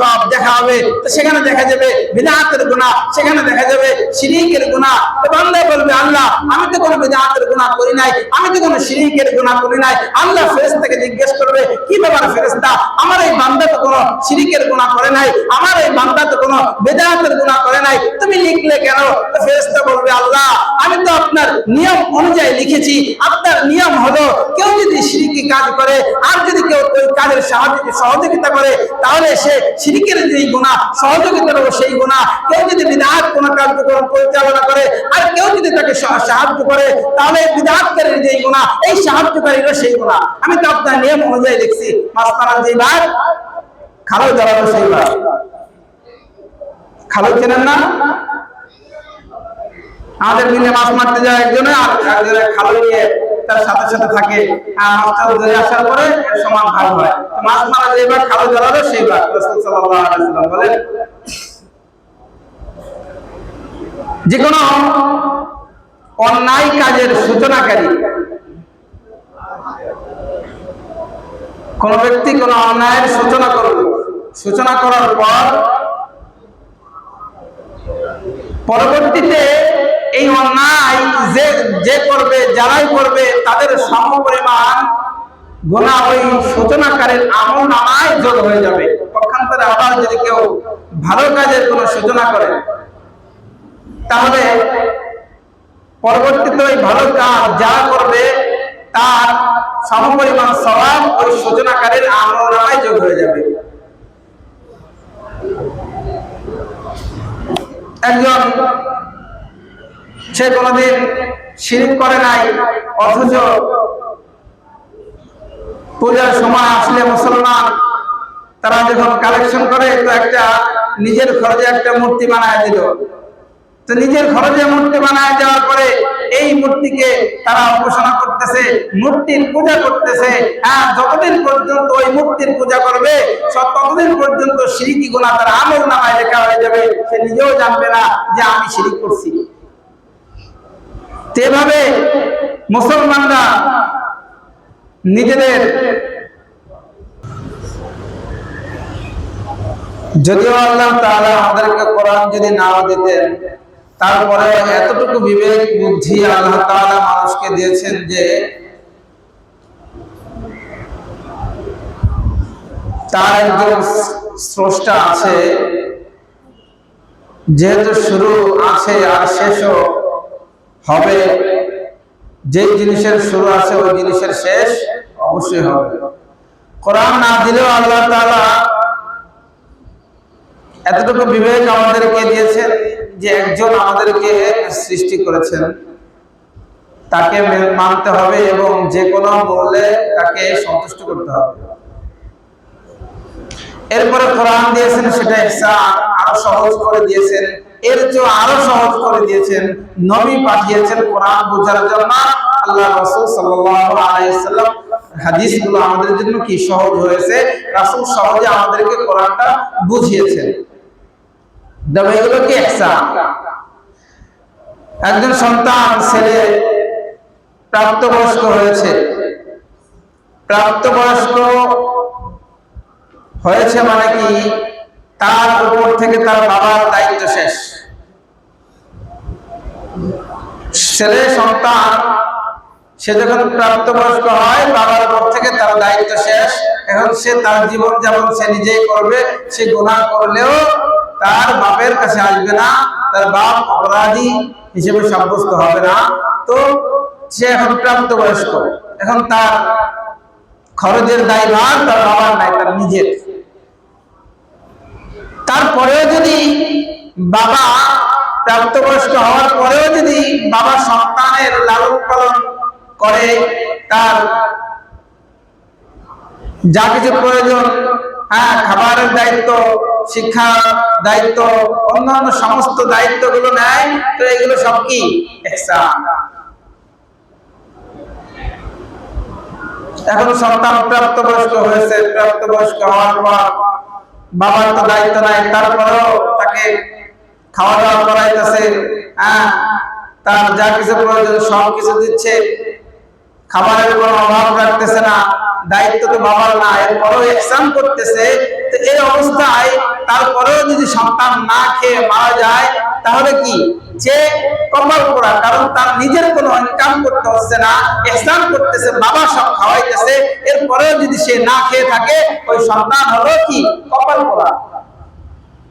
সব দেখা হবে। সেখানে দেখা যাবে বিদাতের গুণা, সেখানে দেখা যাবে শিরিকের গুণা। তো বলবে, আল্লাহ, আমি তো কোনো বিদাতের গুণা করি নাই, আমি তো কোনো শিরিকের গুণা করি নাই। আল্লাহ ফেরেশতাকে জিজ্ঞেস করবে, কি ব্যাপার ফেরেশতা? আমার এই বান্দা তো কোনো শিরিকের গুণা করে নাই, আমার এই বান্দা তো কোনো বেদাতের গুণা করে নাই। তুমি লিখলে কেন? তো ফেরেশতা বলবে, আল্লাহ, আমি তো আপনার নিয়ম অনুযায়ী লিখেছি, আপনার নিয়ম হলো কেউ যদি শিরিকি কাজ করে, আর যদি কেউ ওই কাজের সাহায্য সহযোগিতা করে, তাহলে সে শিরিকের যেই গোনা সহযোগিতা করবে সেই গোনা কেউ যদি বিদাত কোন কার্যক্রম পরিচালনা করে আর কেউ যদি তাকে সাহায্য করে, তাহলে বিদাতকারীর যেই গোনা এই সাহায্যকারীরও সেই গোনা আমি তো আপনার নিয়ম অনুযায়ী দেখছি মাস্তারা যেই বার, খালো জ্বালানো সেই বার। খালো চেনেন না? আমাদের মিলে মাছ মারতে যায় একজনে আর একজনে খালো নিয়ে তার সাথে সাথে থাকে। আর মাছটা ধরে আসার পরে সমান ভাগ হয়। মাছ মারা যেবার খালো জ্বালালো সেইবার রাসূল সাল্লাল্লাহু আলাইহি ওয়াসাল্লাম বলেন যে কোনো অন্যায় কাজের সূচনাকারী, কোন ব্যক্তি কোন অন্যায়ের সূচনা করবে সূচনা করার পর পরবর্তীতে এই অন্যায় যে যে করবে, যারাই করবে, তাদের সম পরিমাণ গোনা ওই সূচনাকারের আমল নামায় যোগ হয়ে যাবে। পক্ষান্তরে আবার যদি কেউ ভালো কাজের কোনো সূচনা করে, তাহলে পরবর্তীতে ওই ভালো কাজ যা করবে, তার সমপরিমাণ স্বভাব ওই সূচনাকারের আমল নামায় যোগ হয়ে যাবে। একজন সে কোনোদিন শিরিক করে নাই, অথচ পূজার সময় আসলে মুসলমান, তারা যখন কালেকশন করে, তো একটা নিজের খরচে একটা মূর্তি বানায় দিল। তো নিজের খরচে মূর্তি বানায় দেওয়ার পরে এই মূর্তিকে তারা উপাসনা করতেছে, মূর্তির পূজা করতেছে হ্যাঁ যতদিন পর্যন্ত ওই মূর্তির পূজা করবে ততদিন পর্যন্ত সিরিকি গুণা তার আমল নামায় লেখা হয়ে যাবে। সে নিজেও জানবে না যে আমি শিরিক করছি। এভাবে মুসলমানরা নিজেদের যদিও আল্লাহ তাআলা আমাদেরকে কোরআন যদি নাও দিতেন, তারপরে এতটুকু বিবেক, বুদ্ধি আল্লাহ তাআলা মানুষকে দিয়েছেন যে তার একজন স্রষ্টা আছে, যেহেতু শুরু আছে আর শেষও হবে। যে জিনিসের শুরু আছে, ওই জিনিসের শেষ অবশ্যই হবে। কোরআন না দিলেও আল্লাহ তাআলা এতটুকু বিবেক আমাদেরকে দিয়েছেন যে একজন আমাদেরকে সৃষ্টি করেছেন। তাকে মানতে হবে এবং যে কোনো মূল্যে তাকে সন্তুষ্ট করতে হবে। এরপরে কোরআন দিয়েছেন, সেটা আরও সহজ করে দিয়েছেন। এর চেয়ে আরও সহজ করে দিয়েছেন, নবী পাঠিয়েছেন কোরআন বোঝার জন্য। আল্লাহ রাসূল সাল্লাল্লাহু আলাইহি সাল্লাম, হাদিসগুলো আমাদের জন্য কি সহজ হয়েছে? রাসূল সহজে আমাদেরকে কোরআনটা বুঝিয়েছেন। এগুলো কি ইহসান একজন সন্তান, ছেলে প্রাপ্তবয়স্ক হয়েছে। প্রাপ্তবয়স্ক হয়েছে মানে কি? তার উপর থেকে তার বাবার দায়িত্ব শেষ। ছেলে, সন্তান, সে যখন প্রাপ্তবয়স্ক হয়, বাবার উপর থেকে তার দায়িত্ব শেষ। এখন সে তার জীবন যেমন সে নিজেই করবে, সে গুনাহ করলেও তার বাপের কাছে আসবে না, তার বাপ অপরাধী হিসেবে সাব্যস্ত হবে না। তো সে এখন প্রাপ্তবয়স্ক। এখন তার খরচের দায়ভার তার বাবার নাই, তার নিজের। তারপরেও যদি বাবা প্রাপ্তবয়স্ক হওয়ার পরেও যদি বাবা সন্তানের লালন পালন করে, তার যা কিছু প্রয়োজন হ্যাঁ খাবারের দায়িত্ব, শিক্ষা দায়িত্ব, অন্যান্য সমস্ত দায়িত্বগুলো নেয়, তো এগুলো সব কি? এখন সন্তান প্রাপ্তবয়স্ক হয়েছে, প্রাপ্তবয়স্ক হওয়ার পর বাবার তো দায়িত্ব নাই, তারপরেও তাকে খাওয়া দাওয়া করাইতেছে হ্যাঁ? তার যা কিছু প্রয়োজন সব কিছু দিচ্ছে। খাবারের কোনো অভাব রাখতেছে না। দায়িত্ব তো বাবার না এরপরও এক্সাম করতেছে, তো এই অবস্থায় তারপরেও যদি সন্তান না খেয়ে মারা যায়, তাহলে কি? যে কপাল পোড়া, কারণ তার নিজের কোনো ইনকাম করতে হচ্ছে না এহসান করতেছে, বাবা সব খাওয়াইতেছে এরপরেও যদি সে না খেয়ে থাকে, ওই সন্তান হলো কি? কপাল পোড়া।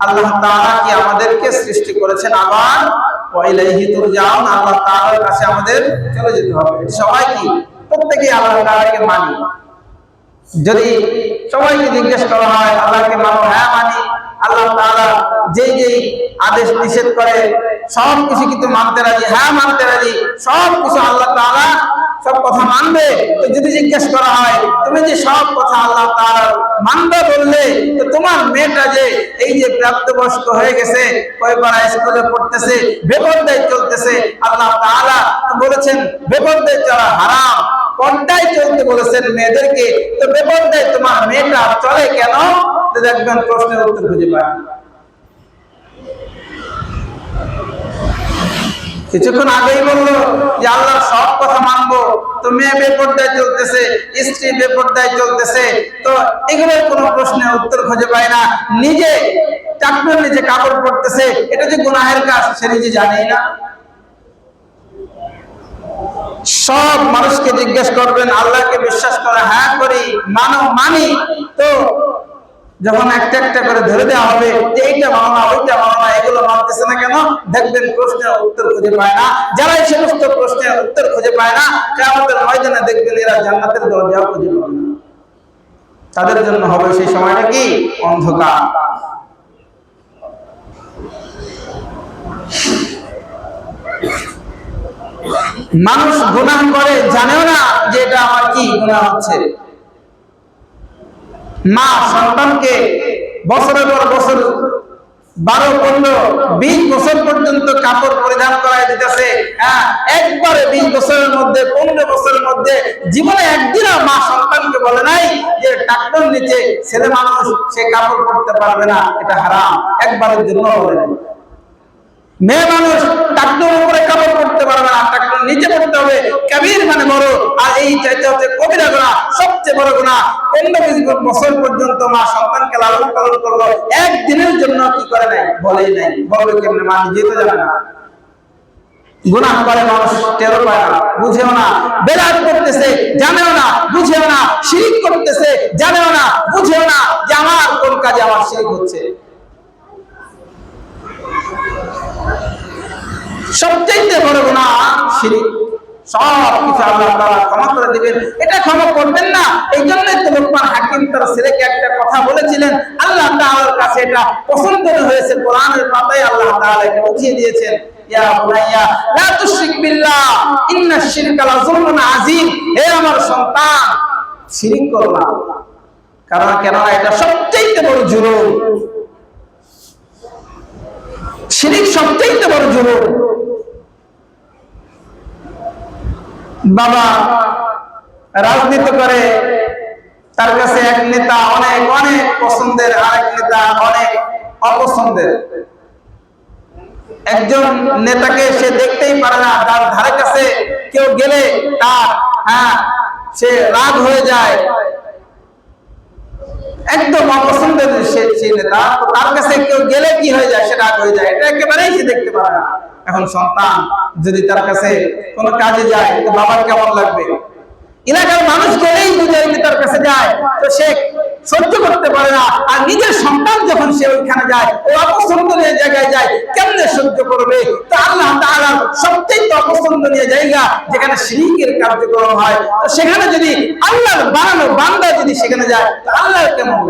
আল্লাহ তাআলা কি আমাদেরকে সৃষ্টি করেছেন আবার? ওয়াইলাইহি তুরজাউন, আল্লাহ তাআলার কাছে আমাদের চলে যেতে হবে। সবাই কি? প্রত্যেকেই আল্লাহ তাআলাকে মানি। যদি সবাইকে জিজ্ঞেস করা হয়, আল্লাহকে মানো হ্যাঁ মানি, আল্লাহ তাআলা যেই যেই আদেশ নিষেধ করে, সব কিছু কিন্তু মানতে রাজি হ্যাঁ মানতে রাজি, সব কিছু আল্লাহ তাআলা সব কথা মানবে। তো যদি জিজ্ঞেস করা হয়, তুমি যে সব কথা আল্লাহ তাআলা মানবে বললে, তো তোমার মেয়েটা যে এই যে প্রাপ্তবয়স্ক হয়ে গেছে, কয়বার স্কুলে পড়তেছে, বেপরদায় চলতেছে, আল্লাহ তাআলা তো বলেছেন, বেপরদায় চলা হারাম। পর্দায় চলতে বলেছেন মেয়েদেরকে, তো বেপর্দায় তোমার মেয়েটা চলে কেন? দেখবেন প্রশ্নের উত্তর খুঁজে পায় কিছুক্ষণ আগেই বলল, যে আল্লাহর সব কথা মানবো, তো মেয়ে বেপর্দায় চলতেছে, স্ত্রী বেপর্দায় চলতেছে। তো এগুলোর কোনো প্রশ্নের উত্তর খুঁজে পায় না। নিজে চাকরির নিজে কাপড় পরতেছে, এটা যে গুনাহের কাজ, সে নিজে জানেই না। সব মানুষকে জিজ্ঞেস করবেন, আল্লাহকে বিশ্বাস করে হ্যাঁ করি, মানো, মানি। তো যখন একটা একটা করে ধরে দেওয়া হবে, যে এইটা মানো না, ওইটা মানো না, এগুলো মানতেছে না কেন? দেখবেন প্রশ্নের উত্তর খুঁজে পায় না। যারা এই সমস্ত প্রশ্নের উত্তর খুঁজে পায় না কেমতের ময়দানে দেখবেন এরা জান্নাতের দরজাও খুঁজে পাবে না। তাদের জন্য হবে সেই সময়টা কি? অন্ধকার। মানুষ গুনাহ করে জানেও না যে এটা আমার কি গুনাহ হচ্ছে। মা সন্তানকে বছরের পর বছর বারো, পনেরো, বিশ বছর পর্যন্ত কাপড় পরিধান করাই দিতেছে। হ্যাঁ একবারে বিশ বছরের মধ্যে, পনেরো বছরের মধ্যে জীবনে একদিনও মা সন্তানকে বলে নাই যে ডাক্তার নিচে ছেলে মানুষ সে কাপড় পরতে পারবে না, এটা হারাম, একবারের জন্য বলে নাই। মেয়ে মানুষ টাকটুর উপরে কাপড় পড়তে পারবে না টাকটুর নিচে পড়তে হবে। কাবির মানে বড়, আর এই চাইতে হচ্ছে কবিরা গোনা, সবচেয়ে বড় গোনা। পনেরো বিশ বছর পর্যন্ত মা সন্তানকে লালন পালন করল, একদিনের জন্য কি করে নাই? বলেই নাই। বলবে কেমনে? মা নিজে তো জানে না। গুনাহ করে মানুষ টেরো পায় না, বুঝেও না। বেলাত করতেছে, জানেও না, বুঝেও না। শিরিক করতেছে, জানেও না, বুঝেও না যে আমার কোন কাজে আমার শিরিক হচ্ছে। সবচেয়ে বড় গুনাহ শিরিক। সব কিছু আল্লাহ দিবেন। এটা করবেন না। এই জন্যই হাকিম তার একটা কথা বলেছিলেন। কাছে এটা পছন্দ হয়েছে। বুঝিয়ে দিয়েছেন। ইয়া বিল্লাহ আমার সন্তান না। কারণ কেন এটা সবচেয়ে বড় জুলুম। শিরিক সবচেয়ে বড় জুলুম বাবা রাজনীতি করে, তার কাছে এক নেতা অনেক অনেক পছন্দের, আরেক নেতা অনেক অপছন্দের। একজন নেতাকে সে দেখতেই পারে না তার ধারে কাছে কেউ গেলে তার হ্যাঁ সে রাগ হয়ে যায়। একদম অপছন্দের সেই নেতা তার কাছে কেউ গেলে কি হয়ে যায়? সেটা হয়ে যায়। এটা একেবারেই সে দেখতে পারে না। এখন সন্তান যদি তার কাছে কোনো কাজে যায়, তো বাবার কেমন লাগবে? এলাকার মানুষ গেলেই বুঝে তার কাছে যায়। তো সে সহ্য করতে পারে না। আর নিজের সন্তান যখন সে ওইখানে যায়, ও অপছন্দনীয় জায়গায় যায়, কেমনে সহ্য করবে? তো আল্লাহ তাআলা সবচেয়ে অপছন্দনীয় জায়গা যেখানে শিরিকের কার্যক্রম হয়। তো সেখানে যদি আল্লাহর বানানো বান্দা যদি সেখানে যায়, তো আল্লাহ কেমন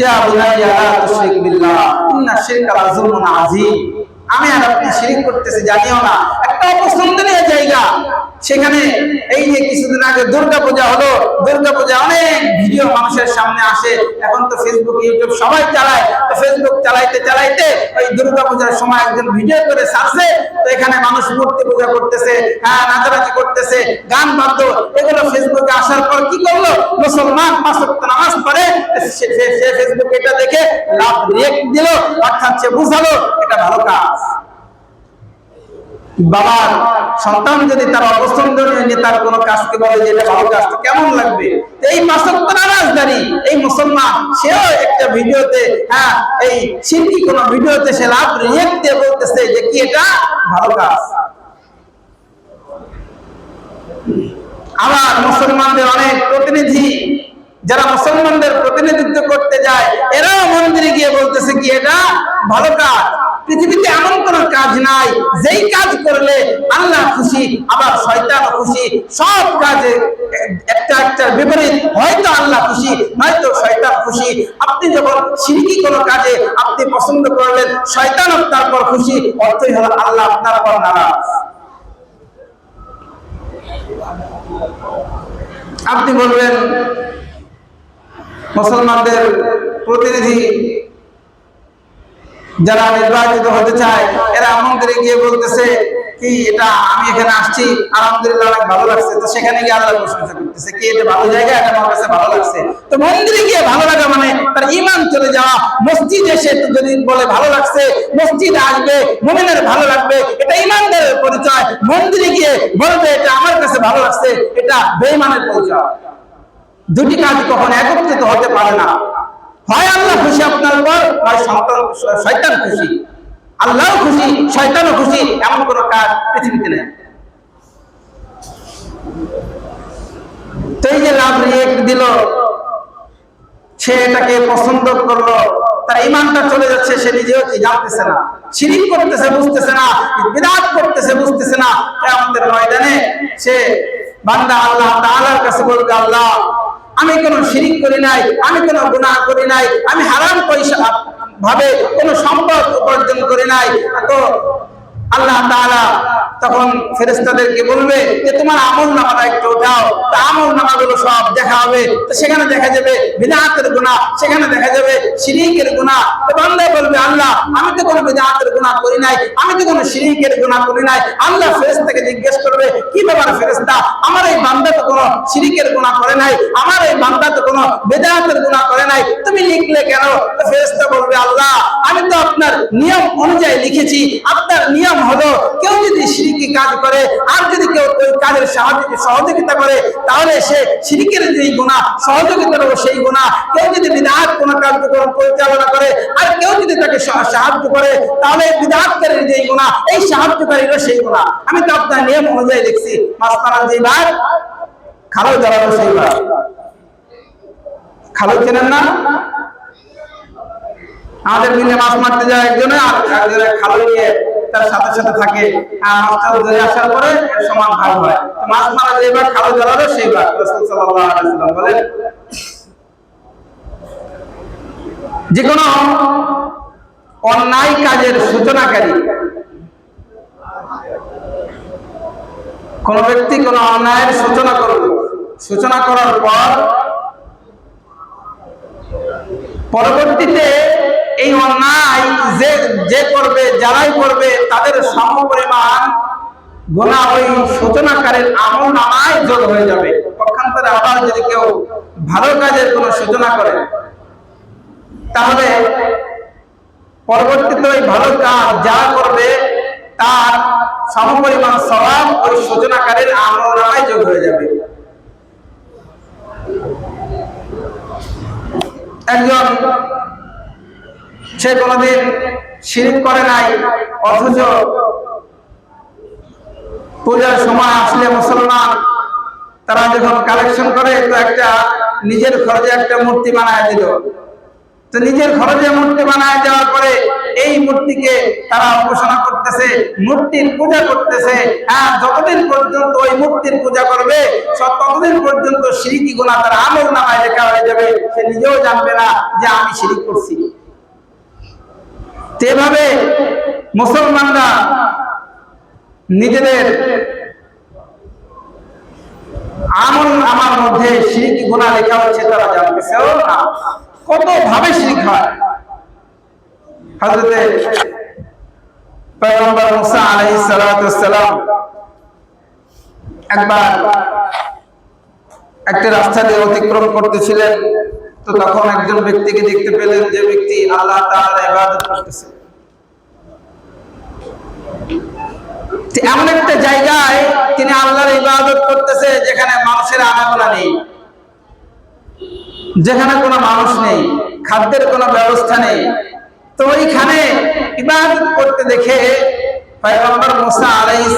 ইয়া বুনাইয়া লা তুশরিক বিল্লাহ, ইন্না শিরকা লাযুলমুন আযীম। আমি আর আপনি শিরিক করতেছি, জানিও না। একটা অপছন্দনীয় জায়গা। সেখানে এই যে কিছুদিন আগে দুর্গা পূজা হলো দুর্গা পূজা অনেক ভিডিও মানুষের সামনে আসে। এখন তো ফেসবুক ইউটিউব সবাই চালায়। ফেসবুক চালাইতে চালাইতে ওই দুর্গা পূজার সময় একজন ভিডিও করে ছাড়ছে, তো এখানে মানুষ মূর্তি পূজা করতেছে হ্যাঁ নাচানাচি করতেছে, গান বাদ্য এগুলো ফেসবুকে আসার পর কি করল? মুসলমান পাঁচ নামাজ পড়ে, সে ফেসবুকে এটা দেখে লাভ রিয়েক্ট দিল, অর্থাৎ সে বুঝালো, এটা ভালো কাজ। বাবার সন্তান যদি তার অবস্থানীয় নেতার কোনো কাজকে বলে যে এটা ভালো কাজ কেমন লাগবে? এই মাসক্ত নামাজদারি, এই মুসলমান, সেও একটা ভিডিওতে হ্যাঁ এই সিদ্ধি কোন ভিডিওতে সে লাভ রিয়েক্ট বলতেছে যে কি এটা? ভালো কাজ। আবার মুসলমানদের অনেক প্রতিনিধি, যারা মুসলমানদের প্রতিনিধিত্ব করতে যায়, এরাও মন্দিরে গিয়ে বলতেছে কি এটা? ভালো কাজ। পৃথিবীতে এমন কোন কাজ নাই। যেই কাজ করলে আল্লাহ খুশি, আবার শয়তান খুশি, সব কাজে একটা একটা বিপরীত। হয়তো আল্লাহ খুশি, নয়তো শয়তান খুশি। আপনি যখন সিরিকি কোনো কাজে আপনি পছন্দ করলেন, শয়তান আপনার পর খুশি, অর্থই হলো আল্লাহ আপনার পর নারাজ। আপনি বলবেন, মুসলমানদের প্রতিনিধি যারা নির্বাচিত হতে চায়, এরা মন্দিরে গিয়ে বলতেছে কি, এটা আমি এখানে আসছি, আলহামদুলিল্লাহ অনেক ভালো লাগছে। তো সেখানে গিয়ে আল্লাহ প্রশংসা করতেছে। কি এটা ভালো জায়গা, এটা আমার কাছে ভালো লাগছে। তো মন্দিরে গিয়ে ভালো লাগা মানে তার ইমান চলে যাওয়া। মসজিদ এসে যদি বলে ভালো লাগছে, মসজিদে আসবে, মুমিনের ভালো লাগবে, এটা ইমানদারের পরিচয়। মন্দিরে গিয়ে বলবে, এটা আমার কাছে ভালো লাগছে, এটা বেঈমানের পরিচয়। দুটি কাজ কখন একত্রিত হতে পারে না। হয় আল্লাহ খুশি আপনার উপর, হয় সন্তান শয়তান খুশি। আল্লাহ খুশি, শয়তানও খুশি, এমন কোন কাজ পৃথিবীতে নেই। এই যে লাভ রিয়েক্ট দিল, সে এটাকে পছন্দ করল, তার ইমানটা চলে যাচ্ছে, সে নিজেও কি জানতেছে না। শিরিক করতেছে, বুঝতেছে না। বিরাট করতেছে, বুঝতেছে না। আমাদের ময়দানে সে বান্দা আল্লাহ তাআলার কাছে বলবে, আল্লাহ আমি কোনো শিরিক করি নাই, আমি কোনো গুণা করি নাই, আমি হারাম পয়সা ভাবে কোনো সম্পদ উপার্জন করি নাই। তো আল্লাহ তাআলা তখন ফেরেশতাদেরকে বলবে যে, তোমার আমল নামাটা একটু উঠাও তা আমল নামাগুলো সব দেখা হবে। তো সেখানে দেখা যাবে বিদআতের গুনাহ, সেখানে দেখা যাবে শিরিকের গুনাহ। তো বান্দা বলবে, আল্লাহ, আমি তো কোনো বিদআতের গুনাহ করি নাই, আমি তো কোনো শিরিকের গুনাহ করি নাই। আল্লাহ ফেরেশতাকে জিজ্ঞেস করবে, কি ব্যাপার ফেরেশতা? আমার এই বান্দা তো কোনো শিরিকের গুনাহ করে নাই, আমার এই বান্দা তো কোনো বিদআতের গুনাহ করে নাই। তুমি লিখলে কেন? তো ফেরেশতা বলবে, আল্লাহ, আমি তো আপনার নিয়ম অনুযায়ী লিখেছি, আপনার নিয়ম হলো, কেউ যদি শিরিকি কাজ করে, আর যদি কেউ ওই কাজের সাহায্য সহযোগিতা করে, তাহলে সে শিরিকের যেই গুণা সহযোগিতার সেই গুণা। কেউ যদি বিধাত কোন কার্যক্রম পরিচালনা করে, আর কেউ যদি তাকে সাহায্য করে, তাহলে বিধাতকারীর যেই গুণা, এই সাহায্যকারীরও সেই গুণা। আমি তো আপনার নিয়ম অনুযায়ী লিখছি মাস্তানা যেই বার খালো জ্বালানো সেই বার খালো চেনেন না? আমাদের মিলে মাছ মারতে যায় একজনে, আর একজনে খালো নিয়ে তার সাথে সাথে থাকে। আর মাছটা ধরে আসার পরে সমান ভাগ হয়। মাছ মারা যেবার খালো জ্বালালো সেইবার বলেন যে কোনো অন্যায় কাজের সূচনাকারী, কোন ব্যক্তি কোন অন্যায়ের সূচনা করবে সূচনা করার পর পরবর্তীতে এই অন্যায় যে যে করবে, যারাই করবে, তাদের সম পরিমাণ গোনা ওই সূচনাকারীর আমল নামায় যোগ হয়ে যাবে। পক্ষান্তরে আবার যদি কেউ ভালো কাজের কোনো সূচনা করে, তাহলে পরবর্তীতে ওই ভালো কাজ যা করবে, তার সমপরিমাণ স্বভাব ওই সূচনাকারের আমল নামায় যোগ হয়ে যাবে। একজন সে কোনোদিন শিরিক করে নাই, অথচ পূজার সময় আসলে মুসলমান, তারা যখন কালেকশন করে, তো একটা নিজের খরচে একটা মূর্তি বানায় দিল। তো নিজের খরচে মূর্তি বানায় দেওয়ার পরে এই মূর্তিকে তারা উপাসনা করতেছে, মূর্তির পূজা করতেছে হ্যাঁ যতদিন পর্যন্ত ওই মূর্তির পূজা করবে ততদিন পর্যন্ত সিরিকি গুণা তার আমল নামায় লেখা হয়ে যাবে। সে নিজেও জানবে না যে আমি শিরিক করছি। তো এভাবে মুসলমানরা নিজেদের আমল আমার মধ্যে শিখ গুণা লেখা হচ্ছে তারা জানতেছেও না। কত ভাবে শিখ হয় সালাম একবার একটা রাস্তা দিয়ে অতিক্রম করতেছিলেন। তো তখন একজন ব্যক্তিকে দেখতে পেলেন যে ব্যক্তি আল্লাহ তাআলার ইবাদত করতেছে। এমন একটা জায়গায় তিনি আল্লাহর ইবাদত করতেছে যেখানে মানুষের আনাগোনা নেই। যেখানে কোনো মানুষ নেই, খাদ্যের কোনো ব্যবস্থা নেই। তো ওইখানে ইবাদত করতে দেখে পয়গম্বর মুসা আলাইহিস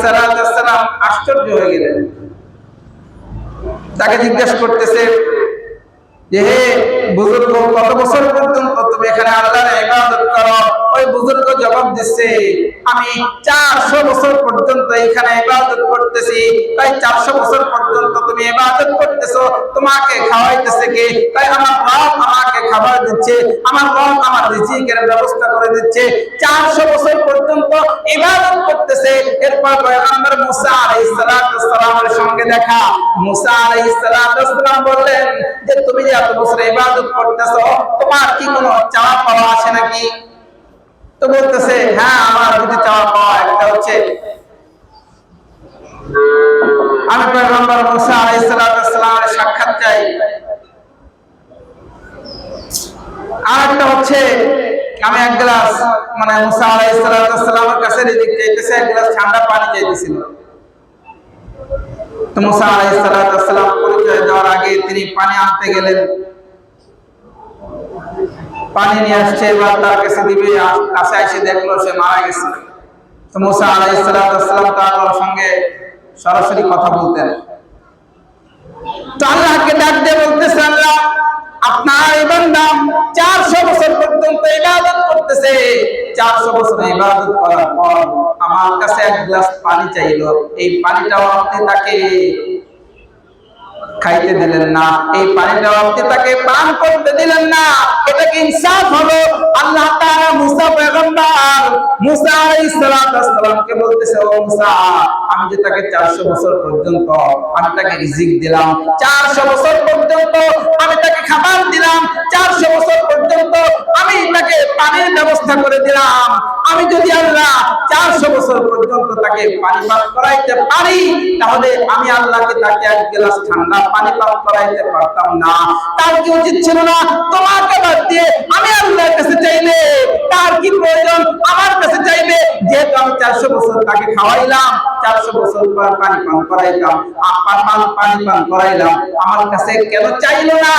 সালাম আশ্চর্য হয়ে গেলেন। তাকে জিজ্ঞেস করতেছে যে হে বুজুর্গ কত বছর পর্যন্ত তুমি এখানে আল্লাহর ইবাদত করো? ওই বুজুর্গ জবাব দিচ্ছে, আমি চারশো বছর পর্যন্ত এখানে ইবাদত করতেছি। তাই চারশো বছর পর্যন্ত তুমি ইবাদত করতেছো, তোমাকে খাওয়াইতেছে কে? তাই আমার রব আমাকে খাবার দিচ্ছে, আমার রব আমার রিজিকের ব্যবস্থা করে দিচ্ছে। চারশো বছর পর্যন্ত ইবাদত করতেছে। এরপর পয়গম্বর মুসা আলাইহিস সালামের সঙ্গে দেখা। মুসা আলাইহিস সালাতু সালাম বললেন, যে তুমি যে এত বছর ইবাদত করতেছো, তোমার কি কোনো চাওয়া পাওয়া আছে নাকি? তো বলতেছে হ্যাঁ আমার দুটি চাওয়া পাওয়া একটা হচ্ছে আমি মুসা সাক্ষাৎ চাই। আর একটা হচ্ছে, আমি এক গ্লাস মানে মুসা আলাইহিস কাছে চাইতেছে, এক গ্লাস ঠান্ডা পানি চাইতেছিল তো মুসা আলাইহিস সালাতু সালাম পরিচয় দেওয়ার আগে তিনি পানি আনতে গেলেন। পানি নিয়ে আসছে, এবার তার কাছে দিবে কাছে এসে দেখল সে মারা গেছে। তো মুসা আলাইহিস সালাতু সালাম তার সঙ্গে সরাসরি কথা বলতেন। তো আল্লাহকে ডাক দিয়ে বলতেছে আল্লাহ, আপনার চারশো বছর পর্যন্ত ইবাদত করতেছে। চারশো বছর ইবাদত করার পর আমার কাছে এক গ্লাস পানি চাইলো। এই পানিটাও আপনি তাকে খাইতে দিলেন না। এই পানিটাও আপনি তাকে পান করতে দিলেন না। ইনসাফ হলো মুসা আলাইহিস বলতেছে, ও মুসা, আমি যে তাকে 400 বছর পর্যন্ত, আমি তাকে রিজিক দিলাম। 400 বছর পর্যন্ত আমি তাকে খাবার দিলাম। 400 বছর পর্যন্ত আমি তাকে পানির ব্যবস্থা করে দিলাম। আমি যদি আল্লাহ 400 বছর পর্যন্ত তাকে পানি পান করাইতে পারি, তাহলে আমি আল্লাহকে তাকে এক গ্লাস ঠান্ডা পানি পান করাইতে পারতাম না। তার কি উচিত ছিল না? তোমাকে বাদ দিয়ে আমি আল্লাহর কাছে চাইলে তার কি প্রয়োজন? আমার কাছে চাইবে যেহেতু আমি চারশো বছর তাকে খাওয়াইলাম, চারশো বছর পর পানি পান করাইলাম আপা পান পানি পান করাইলাম, আমার কাছে কেন চাইলো না?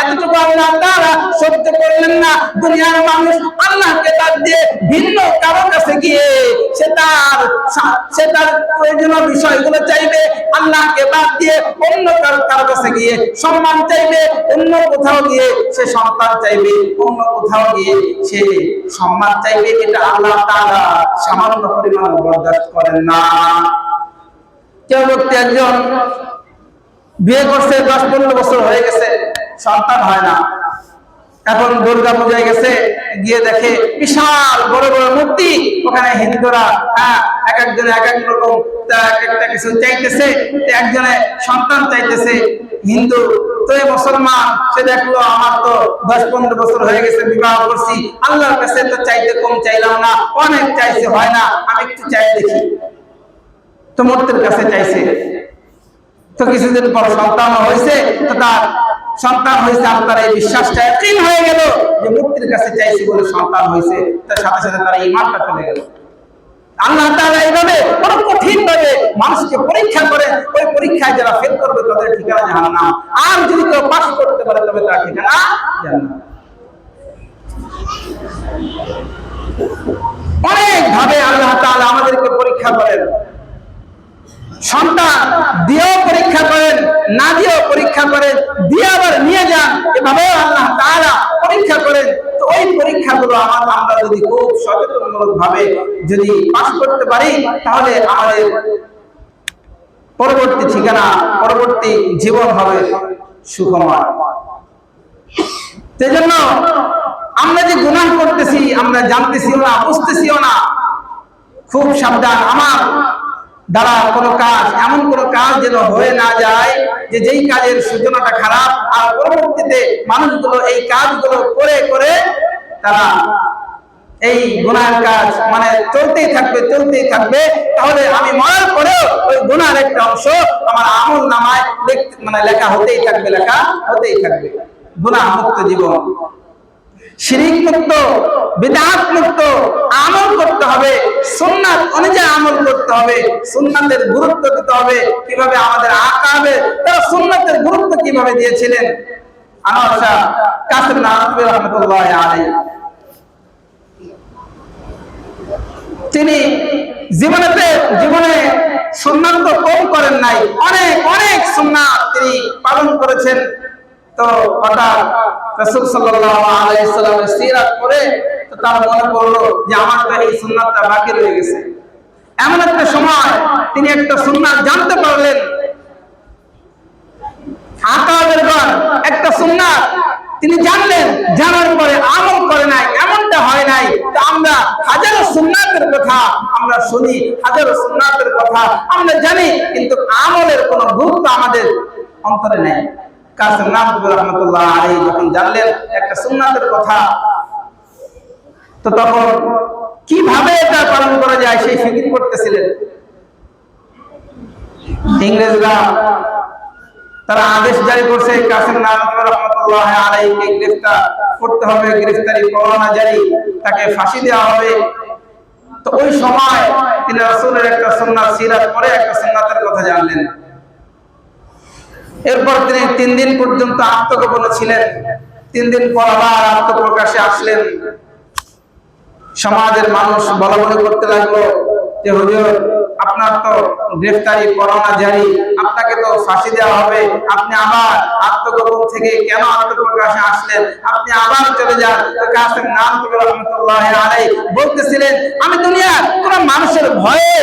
এতটুকু আল্লাহ তারা সহ্য করলেন না। দুনিয়ার মানুষ আল্লাহকে বাদ দিয়ে ভিন্ন কারোর কাছে গিয়ে সে তার সে তার প্রয়োজনীয় বিষয়গুলো চাইবে, আল্লাহকে বাদ দিয়ে অন্য কারও কারও কাছে গিয়ে সম্মান চাইবে, অন্য কোথাও গিয়ে সে সন্তান চাইবে, অন্য কোথাও গিয়ে সে সম্মান চাইবে, এটা আল্লাহ সামান্য পরিমাণ বরদাস্ত করেন না। কেউ ব্যক্তি একজন বিয়ে করছে, দশ পনেরো বছর হয়ে গেছে, সন্তান হয় না। এখন দুর্গা পূজায় গেছে, গিয়ে দেখে বিশাল বড় বড় মূর্তি। ওখানে হিন্দুরা হ্যাঁ এক একজনে এক এক রকম একটা কিছু চাইতেছে একজনে সন্তান চাইতেছে, হিন্দু, তো মুসলমান, সে দেখল আমার তো দশ পনেরো বছর হয়ে গেছে, বিবাহ করছি, আল্লাহর কাছে তো চাইতে কম চাইলাম না, অনেক চাইছে, হয় না, আমি একটু চাই দেখি। তো মূর্তির কাছে চাইছে। তো কিছুদিন পর সন্তান হয়েছে, তো তার সন্তান হয়েছে আর তার এই বিশ্বাসটা একদিন হয়ে গেল যে মূর্তির কাছে চাইছি বলে সন্তান হয়েছে, তার সাথে সাথে তার চলে গেল। আল্লাহ তাআলা এইভাবে কঠিন ভাবে মানুষকে পরীক্ষা করে, ওই পরীক্ষায় যারা ফেল করবে তাদের ঠিকানা জাহান্নাম। আর যদি কেউ পাস করতে পারে, তবে তার ঠিকানা জান্নাত অনেক ভাবে আল্লাহ তাআলা আমাদেরকে পরীক্ষা করেন। সন্তান দিয়েও পরীক্ষা করেন, না দিয়েও পরীক্ষা করেন, দিয়ে আবার নিয়ে যান, এভাবে আল্লাহ তাআলা পরীক্ষা করেন। তো ওই পরীক্ষাগুলো আমার আমরা যদি খুব সচেতনমূলক ভাবে যদি পাস করতে পারি, তাহলে আমাদের পরবর্তী ঠিকানা, পরবর্তী জীবন হবে সুখময়। সেই জন্য আমরা যে গুনাহ করতেছি, আমরা জানতেছিও না, বুঝতেছিও না। খুব সাবধান আমার দ্বারা কোনো কাজ, এমন কোনো কাজ যেন হয়ে না যায় যে যেই কাজের সূচনাটা খারাপ, আর পরবর্তীতে মানুষগুলো এই কাজগুলো করে করে তারা এই গুনার কাজ মানে চলতেই থাকবে চলতেই থাকবে। তাহলে আমি মরার পরেও ওই গুনার একটা অংশ আমার আমল নামায় মানে লেখা হতেই থাকবে, লেখা হতেই থাকবে। গুনাহ মুক্ত জীবন। শিরিক মুক্ত, বিদাত মুক্ত, আমল করতে হবে। সুন্নাত অনুযায়ী আমল করতে হবে। সুন্নাতের গুরুত্ব দিতে হবে কীভাবে আমাদের আকাবে তারা সুন্নাতের গুরুত্ব কীভাবে দিয়েছিলেন। আনোয়ার শাহ কাসিম নাহবি রহমতুল্লাহ তিনি জীবনেতে, জীবনে সুন্নাত তো কম করেন নাই। অনেক অনেক সুন্নাত তিনি পালন করেছেন। তো হঠাৎ সিরাত তো মনে যে আমার তো এই সুন্নাতটা বাকি রয়ে গেছে। এমন একটা সময় তিনি একটা সুন্নাত জানতে পারলেন। একটা তিনি জানলেন, জানার পরে আমল করে নাই, এমনটা হয় নাই আমরা হাজারো সুন্নাতের কথা আমরা শুনি, হাজারো সুন্নাতের কথা আমরা জানি, কিন্তু আমলের কোনো গুরুত্ব আমাদের অন্তরে নেই। কাসেম যখন জানলেন একটা সুন্নাতের কথা। তো তখন কীভাবে এটা পালন করা যায় সেই ফিকির করতেছিলেন। ইংরেজরা তারা আদেশ জারি করছে, কাসিম নামত রহমতুল্লাহ গ্রেফতার করতে হবে, গ্রেফতারি পরোয়ানা জারি, তাকে ফাঁসি দেওয়া হবে। তো ওই সময় তিনি রাসূলের একটা সুন্নাত, সিরাত পরে একটা সুন্নাতের কথা জানলেন। এরপর তিনি তিন দিন পর্যন্ত আত্মগোপনে ছিলেন। তিন দিন পর আবার আত্মপ্রকাশে আসলেন। সমাজের মানুষ বলা বলে করতে লাগল যে, হুজুর, আপনার তো গ্রেফতারি পরোয়ানা জারি, আপনাকে তো ফাঁসি দেওয়া হবে। আপনি আবার আত্মগোপন থেকে কেন আত্মপ্রকাশে আসলেন? আপনি আবার চলে যান। কাসেম নাম রহমতুল্লাহ আলাই বলতেছিলেন, আমি দুনিয়ার কোন মানুষের ভয়ে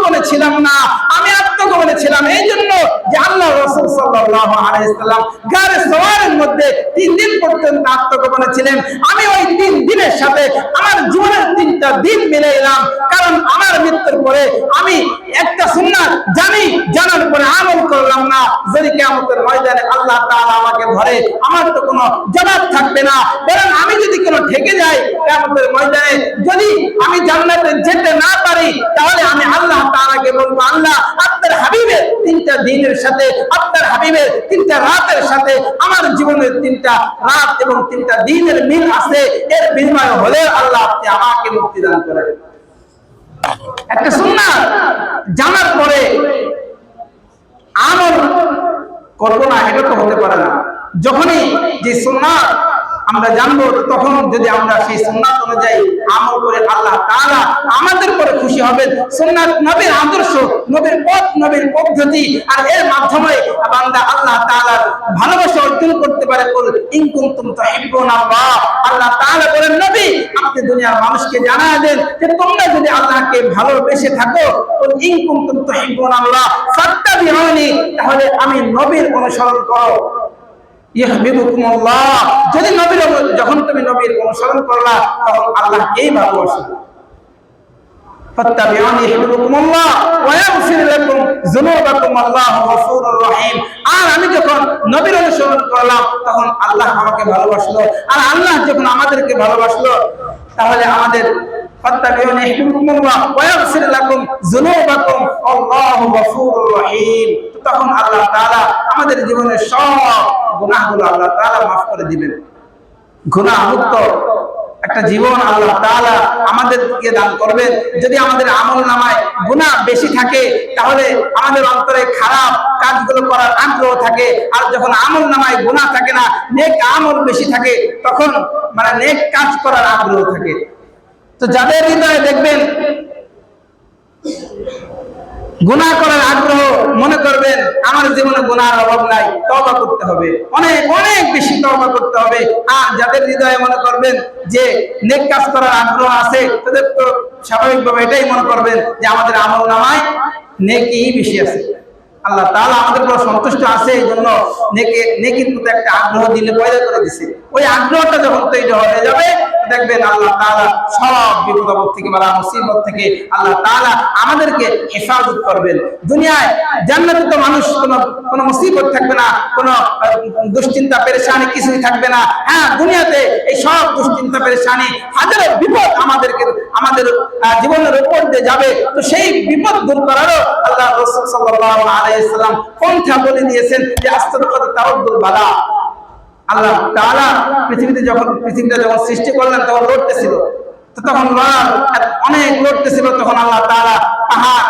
আত্মগোপনে ছিলাম না, আমি আত্মগোপনে ছিলাম এই জন্য যে আল্লাহ রসুল সাল্লাল্লাহু আলাইহি সাল্লাম গারে সওয়ারের মধ্যে তিন দিন পর্যন্ত আত্মগোপনে ছিলেন। আমি ওই তিন দিনের সাথে আমার জীবনের তিনটা দিন মিলে এলাম কারণ আমার মৃত্যুর পরে আমি একটা সুন্নাত জানি, জানার পরে আমল করলাম না। যদি কিয়ামতের ময়দানে আল্লাহ তাআলা আমাকে ধরে, আমার তো কোনো জবাব থাকবে না। বরং আমি যদি কোনো ঠেকে যাই, কিয়ামতের ময়দানে যদি আমি জান্নাতে যেতে না পারি, তাহলে আমি আল্লাহ বলব, আল্লাহ, আপনার হাবিবের তিনটা দিনের সাথে, আপনার হাবিবের তিনটা রাতের সাথে, আমার জীবনের তিনটা রাত এবং তিনটা দিনের মিল আছে। এর বিনিময় হলে আল্লাহ আপনি আমাকে মুক্তি দান করেন। একটা সুন্নাত জানার পরে আমল করব না, এটা তো হতে পারে না। যখনই যে সুন্নাত আমরা জানব তখন যদি আমরা সেই সুন্নাত অনুযায়ী আমল করে আল্লাহ তাআলা আমাদের পরে খুশি হবেন। সুন্নাত নবীর আদর্শ, নবীর পথ, নবীর পদ্ধতি আর এর মাধ্যমে বান্দা আল্লাহ তাআলার ভালোবাসা অর্জন করতে পারে। বল ইন কুনতুম তুহিব্বুনা আল্লাহ। আল্লাহ তাআলা বলেন, নবী, আপনি দুনিয়ার মানুষকে জানায় দেন যে তোমরা যদি আল্লাহকে ভালোবেসে থাকো বল ইন কুনতুম তুহিব্বুনা আল্লাহ তাহলে আমি নবীর অনুসরণ করো। ইহবিবুকুমুল্লাহ যদি নবীর যখন তুমি নবীর অনুসরণ করলা, তখন ভালোবাসো আল্লাহু গফুরুর রহিম। আর আমি যখন করলাম, তখন আল্লাহ আমাকে ভালোবাসলো। আর আল্লাহ যখন আমাদেরকে ভালোবাসলো, তাহলে আমাদের ফাত্তাবিউনি ইহবিবুকুমুল্লাহ ওয়া ইয়াগফির লাকুম যুনুবাকুম। আল্লাহু গফুরুর রহিম। তখন আল্লাহ তাআলা আমাদের জীবনের সব গুনাহগুলো আল্লাহ তাআলা মাফ করে দিবেন। গুনাহ মুক্ত একটা জীবন আল্লাহ তাআলা আমাদেরকে দান করবেন। যদি আমাদের আমল নামায় গুনাহ বেশি থাকে, তাহলে আমাদের অন্তরে খারাপ কাজগুলো করার আগ্রহ থাকে। আর যখন আমল নামায় গুনাহ থাকে না, নেক আমল বেশি থাকে, তখন মানে নেক কাজ করার আগ্রহ থাকে। তো যাদের হৃদয়ে দেখবেন, গুনাহ করার আগ্রহ মনে করবেন, আমার জীবনে গুনার অভাব নাই, তওবা করতে হবে। অনেক অনেক বেশি তওবা করতে হবে। আর যাদের হৃদয়ে মনে করবেন যে নেক কাজ করার আগ্রহ আছে, তাদের তো স্বাভাবিকভাবে এটাই মনে করবেন যে আমাদের আমল নামায় নেকি বেশি আছে। আল্লাহ তাআলা আমাদের উপর সন্তুষ্ট আছে, এই জন্য নেকে, নেকির প্রতি একটা আগ্রহ দিলে পয়দা করে দিছে। ওই আগ্রহটা যখন তৈরি হয়ে যাবে দেখবেন আল্লাহ তাআলা সব বিপদ থেকে বালা মুসিবত থেকে আল্লাহ তাআলা আমাদেরকে হেফাজত করবেন। দুনিয়ায় জান্নাতে তো মানুষ কোনো কোনো মুসিবত থাকবে না, কোনো দুশ্চিন্তা, পেরেশানি কিছুই থাকবে না। হ্যাঁ দুনিয়াতে এই সব দুশ্চিন্তা, পেরেশানি, হাজারো বিপদ আমাদেরকে, আমাদের জীবনের উপর দিয়ে যাবে। তো সেই বিপদ দূর করারও আল্লাহ রাসূল সাল্লাল্লাহু আলাইহি সাল্লাম পন্থা বলে দিয়েছেন যে আস্তাগফিরু তাওয়াদ্দুল বালা। আল্লাহ তাআলা পৃথিবীতে যখন, পৃথিবীটা যখন সৃষ্টি করলেন, তখন লড়তেছিল। তো তখন অনেক লড়তেছিল, তখন আল্লাহ তাআলা পাহাড়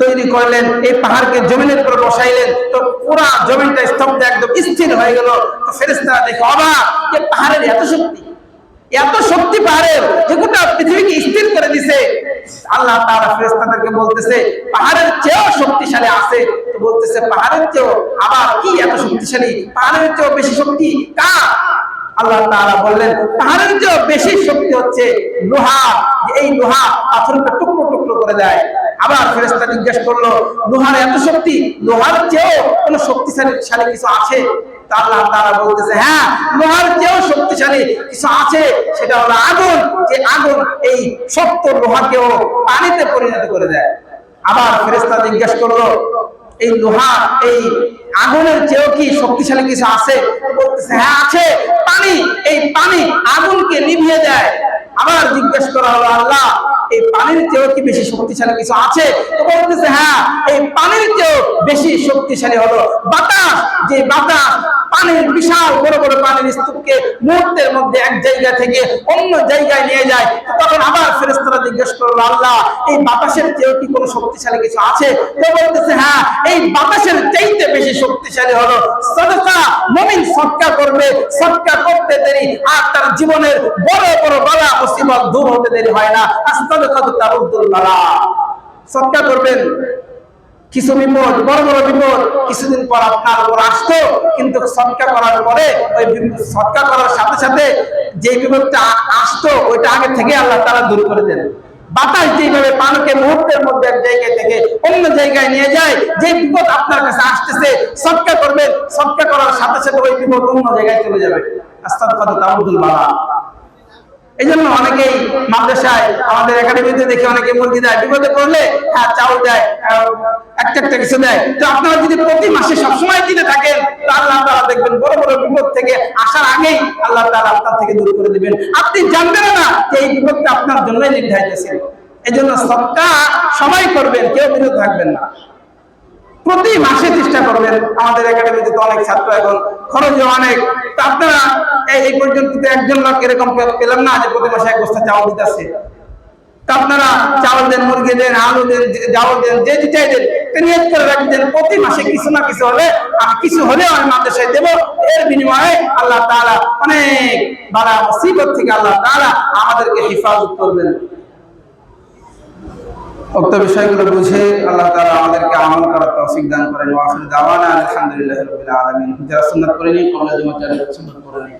তৈরি করলেন, এই পাহাড়কে জমিনের উপর বসাইলেন। তো পুরা জমিনটা স্তব্ধ, একদম স্থির হয়ে গেল। তো ফেরেস্তারা দেখে অবাক যে পাহাড়ের এত শক্তি। এত শক্তি পাহাড়ের যে গোটা পৃথিবীকে স্থির করে দিছে। আল্লাহ তাআলা ফেরেশতাদেরকে বলতেছে, পাহাড়ের চেয়েও শক্তিশালী আছে। তো বলতেছে, পাহাড়ের চেয়েও আবার কি এত শক্তিশালী? পাহাড়ের চেয়েও বেশি শক্তি কার? আল্লাহ তাআলা বললেন, পাহাড়ের চেয়েও বেশি শক্তি হচ্ছে লোহা। এই লোহা পাথরকে টুকরো টুকরো করে দেয়। আবার ফেরেশতা জিজ্ঞেস করল, লোহার এত শক্তি? লোহার চেয়েও কোনো শক্তিশালী, শালী কিছু আছে? আল্লাহ তাআলা বলতেছে হ্যাঁ লোহার চেয়েও শক্তিশালী কিছু আছে? সেটা হলো আগুন। যে আগুন এই শক্ত লোহাকেও পানিতে পরিণত করে দেয়। আবার ফেরেশতা জিজ্ঞেস করল, এই লোহা, এই আগুনের চেয়েও কি শক্তিশালী কিছু আছে? বলতেছে হ্যাঁ আছে। পানি, এই পানি আগুনকে নিভিয়ে দেয়। আবার জিজ্ঞেস করা হলো, আল্লাহ, এই পানির চেয়েও কি বেশি শক্তিশালী কিছু আছে? বলতেছে হ্যাঁ এই পানির চেয়েও বেশি শক্তিশালী হলো বাতাস। যে বাতাস পানির বিশাল বড় বড় পানির স্তূপকে মুহূর্তের মধ্যে এক জায়গা থেকে অন্য জায়গায় নিয়ে যায়। তখন আবার ফেরেশতারা জিজ্ঞেস করল, আল্লাহ, এই বাতাসের চেয়েও কি কোনো শক্তিশালী কিছু আছে? তো বলতেছে হ্যাঁ এই বাতাসের চাইতে বেশি শক্তিশালী হলো সদকা, মুমিন সদকা করবে। সদকা করতে দেরি, আর তার জীবনের বড় বড় বালা, মুসিবত দূর হতে দেরি হয় না। আস্তাদকাতু তারুদ্দুল বালা। সদকা করবেন? কিছু বিপদ, বড় বড় বিপদ, কিছুদিন পর আপনার উপর আসতো, কিন্তু সৎকা করার পরে ওই সৎকা করার সাথে সাথে যে বিপদটা আসতো, ওইটা আগে থেকে আল্লাহ তারা দূর করে দেন। বাতাস যেভাবে পানকে মুহূর্তের মধ্যে এক জায়গায় থেকে অন্য জায়গায় নিয়ে যায় যে বিপদ আপনার কাছে আসতেছে সৎকা করবেন সৎকা করার সাথে সাথে ওই বিপদ অন্য জায়গায় চলে যাবে। আস্তাদ কাদু তাবুদুল বালা। এই জন্য অনেকেই মাদ্রাসায় আমাদের একাডেমিতে দেখে অনেকে মুরগি দেয়। বিপদে পড়লে হ্যাঁ চাউল দেয় একটা একটা কিছু দেয়। তো আপনারা যদি প্রতি মাসে সবসময় দিতে থাকেন তো আল্লাহ তাআলা দেখবেন বড় বড় বিপদ থেকে আসার আগেই আল্লাহ তাআলা আপনার থেকে দূর করে দেবেন। আপনি জানবেন না যে এই বিপদটা আপনার জন্যই নির্ধারিত ছিল। এই জন্য সবটা সবাই করবেন, কেউ বিরত থাকবেন না। প্রতি মাসে চেষ্টা করবেন। আমাদের একাডেমিতে তো অনেক ছাত্র এখন, খরচও অনেক। তো আপনারা এই পর্যন্ত একজন লোক এরকম পেলাম না যে প্রতি মাসে এক বস্তা চাউল দিতেছে। আপনারা চাউল দেন, মুরগি দেন, আলু দেন চাউল দেন, যে যেটাই দেন নিয়ত করে রাখবেন। প্রতি মাসে কিছু না কিছু হলে কিছু হলেও আমি মাদ্রাসায় দেবো। এর বিনিময়ে আল্লাহ তাআলা অনেক বাড়া মুসিবত থেকে আল্লাহ তাআলা আমাদেরকে হেফাজত করবেন। উক্ত বিষয়গুলো বুঝে আল্লাহ তালা আমাদেরকে আমল করার তৌফিক দান করেন ওয়াফির দাওয়ানা আলহামদুলিল্লাহ রাব্বিল আলামিন। যারা সুন্নাত করেনি কবলা জমা সুন্নাত করেনি